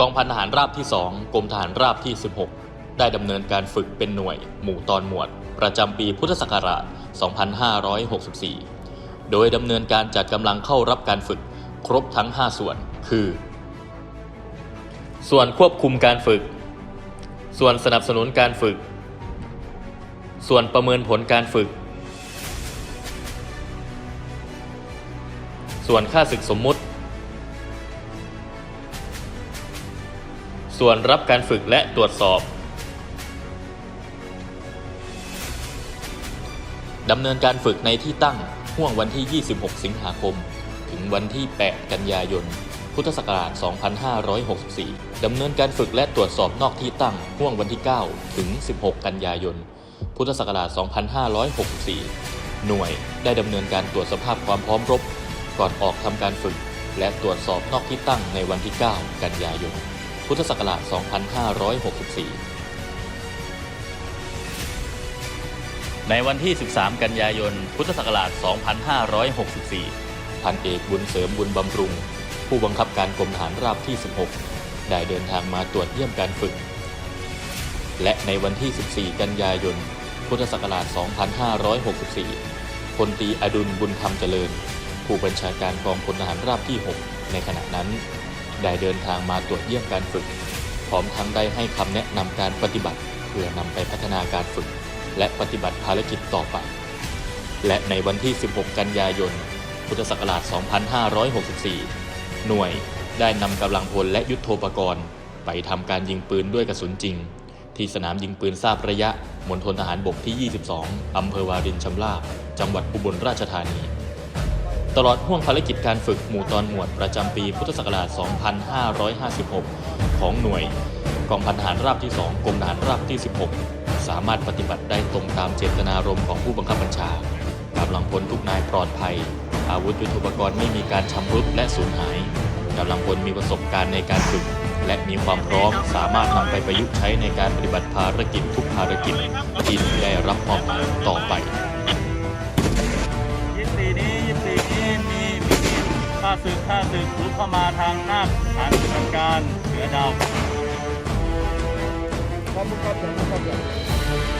กองพันทหารราบที่ 2 กรมทหารราบที่ 16 ได้ดำเนินการฝึกเป็นหน่วย หมู่ตอนหมวด ประจำปีพุทธศักราช 2564 โดยดำเนินการจัดกำลังเข้ารับการฝึกครบทั้ง 5 ส่วน คือ ส่วนควบคุมการฝึก ส่วนสนับสนุนการฝึก ส่วนประเมินผลการฝึก ส่วนค่าศึกสมมุติ ส่วนรับการฝึกและตรวจสอบดำเนินการฝึกในที่ตั้งห่วงวันที่ 26 สิงหาคม ถึงวันที่ 8 กันยายน พุทธศักราช 2564 ดำเนินการฝึกและตรวจสอบนอกที่ตั้งห่วงวันที่ 9 ถึง 16 กันยายน พุทธศักราช 2564 หน่วยได้ดำเนินการตรวจสภาพความพร้อมรบ ก่อนออกทำการฝึก และตรวจสอบนอกที่ตั้งในวันที่ 9 กันยายน พุทธศักราช 2564 ในวันที่ 13 กันยายน พุทธศักราช 2564 พันเอกบุญเสริมบุญบำรุง ผู้บังคับการกรมทหารราบที่ 16 ได้เดินทางมาตรวจเยี่ยมการฝึก และในวันที่ 14 กันยายน พุทธศักราช 2564 พลตีอดุลบุญธรรมเจริญ ผู้บัญชาการกองพลทหารราบที่ 6 ในขณะนั้น ได้เดินทางมาตรวจเยี่ยมการฝึก พร้อมทั้งได้ให้คำแนะนำการปฏิบัติเพื่อนำไปพัฒนาการฝึก และปฏิบัติภารกิจต่อไป และในวันที่ 16 กันยายน พุทธศักราช 2564 หน่วยได้นำกำลังพลและยุทโธปกรณ์ ไปทำการยิงปืนด้วยกระสุนจริง ที่สนามยิงปืนทราบระยะมณฑลทหารบกที่ 22 อำเภอวารินชำราบ จังหวัดอุบลราชธานี ตลอดห่วงภารกิจการฝึกหมู่ตอนหมวดประจำปีพุทธศักราช 2556 ของหน่วยกองพันทหารราบที่ 2 กรมทหารราบที่ 16 สามารถปฏิบัติได้ตรงตามเจตนารมณ์ของผู้บังคับบัญชากำลังพลทุกนายปลอดภัย อาวุธยุทโธปกรณ์ไม่มีการชำรุดและสูญหายกำลังพลมีประสบการณ์ในการฝึก และมีความพร้อมสามารถนำไปประยุกต์ใช้ในการปฏิบัติภารกิจทุกภารกิจที่ได้รับมอบหมายต่อไป ศึกข้าศึกรุกเข้ามาทางหน้าฐานปฏิบัติการเสือดาวพร้อมครับผมครับ